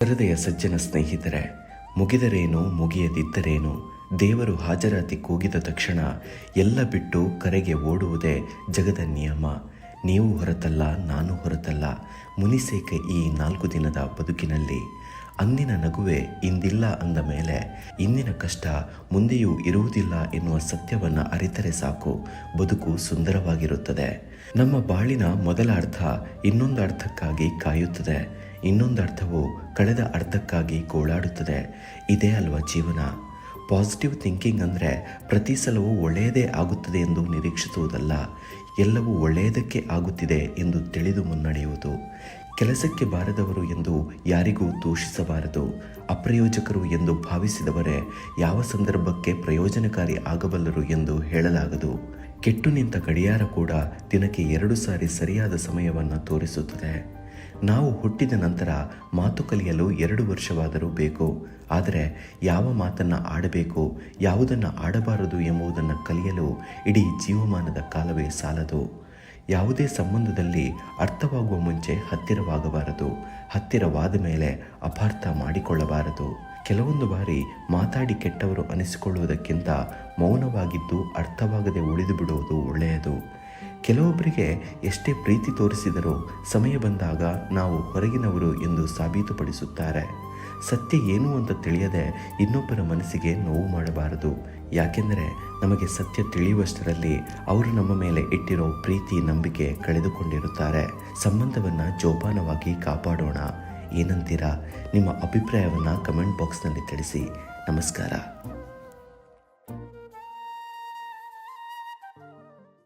ಹೃದಯ ಸಜ್ಜನ ಸ್ನೇಹಿತರೆ, ಮುಗಿದರೇನು, ಮುಗಿಯದಿದ್ದರೇನು, ದೇವರು ಹಾಜರಾತಿ ಕೂಗಿದ ತಕ್ಷಣ ಎಲ್ಲ ಬಿಟ್ಟು ಕರೆಗೆ ಓಡುವುದೇ ಜಗದ ನಿಯಮ. ನೀವು ಹೊರತಲ್ಲ, ನಾನು ಹೊರತಲ್ಲ, ಮುನಿಸೇಕೆ ಈ ನಾಲ್ಕು ದಿನದ ಬದುಕಿನಲ್ಲಿ? ಅಂದಿನ ನಗುವೆ ಇಂದಿಲ್ಲ ಅಂದ ಮೇಲೆ, ಇಂದಿನ ಕಷ್ಟ ಮುಂದೆಯೂ ಇರುವುದಿಲ್ಲ ಎನ್ನುವ ಸತ್ಯವನ್ನು ಅರಿತರೆ ಸಾಕು, ಬದುಕು ಸುಂದರವಾಗಿರುತ್ತದೆ. ನಮ್ಮ ಬಾಳಿನ ಮೊದಲ ಅರ್ಥ ಇನ್ನೊಂದು ಅರ್ಥಕ್ಕಾಗಿ ಕಾಯುತ್ತದೆ. ಇನ್ನೊಂದು ಅರ್ಥವು ಕಳೆದ ಅರ್ಥಕ್ಕಾಗಿ ಗೋಳಾಡುತ್ತದೆ. ಇದೇ ಅಲ್ವಾ ಜೀವನ? ಪಾಸಿಟಿವ್ ಥಿಂಕಿಂಗ್ ಅಂದರೆ ಪ್ರತಿ ಸಲವೂ ಒಳ್ಳೆಯದೇ ಆಗುತ್ತದೆ ಎಂದು ನಿರೀಕ್ಷಿಸುವುದಲ್ಲ, ಎಲ್ಲವೂ ಒಳ್ಳೆಯದಕ್ಕೆ ಆಗುತ್ತಿದೆ ಎಂದು ತಿಳಿದು ಮುನ್ನಡೆಯುವುದು. ಕೆಲಸಕ್ಕೆ ಬಾರದವರು ಎಂದು ಯಾರಿಗೂ ದೂಷಿಸಬಾರದು ಅಪ್ರಯೋಜಕರು ಎಂದು ಭಾವಿಸಿದವರೇ ಯಾವ ಸಂದರ್ಭಕ್ಕೆ ಪ್ರಯೋಜನಕಾರಿ ಆಗಬಲ್ಲರು ಎಂದು ಹೇಳಲಾಗದು. ಕೆಟ್ಟು ನಿಂತ ಗಡಿಯಾರ ಕೂಡ ದಿನಕ್ಕೆ ಎರಡು ಸಾರಿ ಸರಿಯಾದ ಸಮಯವನ್ನು ತೋರಿಸುತ್ತದೆ. ನಾವು ಹುಟ್ಟಿದ ನಂತರ ಮಾತು ಕಲಿಯಲು ಎರಡು ವರ್ಷವಾದರೂ ಬೇಕು. ಆದರೆ ಯಾವ ಮಾತನ್ನು ಆಡಬೇಕು, ಯಾವುದನ್ನು ಆಡಬಾರದು ಎಂಬುದನ್ನು ಕಲಿಯಲು ಇಡೀ ಜೀವಮಾನದ ಕಾಲವೇ ಸಾಲದು. ಯಾವುದೇ ಸಂಬಂಧದಲ್ಲಿ ಅರ್ಥವಾಗುವ ಮುಂಚೆ ಹತ್ತಿರವಾಗಬಾರದು. ಹತ್ತಿರವಾದ ಮೇಲೆ ಅಪಾರ್ಥ ಮಾಡಿಕೊಳ್ಳಬಾರದು. ಕೆಲವೊಂದು ಬಾರಿ ಮಾತಾಡಿ ಕೆಟ್ಟವರು ಅನಿಸಿಕೊಳ್ಳುವುದಕ್ಕಿಂತ ಮೌನವಾಗಿದ್ದು ಅರ್ಥವಾಗದೆ ಉಳಿದು ಬಿಡುವುದು ಒಳ್ಳೆಯದು. ಕೆಲವೊಬ್ಬರಿಗೆ ಎಷ್ಟೇ ಪ್ರೀತಿ ತೋರಿಸಿದರೂ ಸಮಯ ಬಂದಾಗ ನಾವು ಹೊರಗಿನವರು ಎಂದು ಸಾಬೀತುಪಡಿಸುತ್ತಾರೆ. ಸತ್ಯ ಏನು ಅಂತ ತಿಳಿಯದೆ ಇನ್ನೊಬ್ಬರ ಮನಸ್ಸಿಗೆ ನೋವು ಮಾಡಬಾರದು. ಯಾಕೆಂದರೆ ನಮಗೆ ಸತ್ಯ ತಿಳಿಯುವಷ್ಟರಲ್ಲಿ ಅವರು ನಮ್ಮ ಮೇಲೆ ಇಟ್ಟಿರೋ ಪ್ರೀತಿ, ನಂಬಿಕೆ ಕಳೆದುಕೊಂಡಿರುತ್ತಾರೆ. ಸಂಬಂಧವನ್ನು ಜೋಪಾನವಾಗಿ ಕಾಪಾಡೋಣ. ಏನಂತೀರಾ? ನಿಮ್ಮ ಅಭಿಪ್ರಾಯವನ್ನು ಕಮೆಂಟ್ ಬಾಕ್ಸ್ನಲ್ಲಿ ತಿಳಿಸಿ. ನಮಸ್ಕಾರ.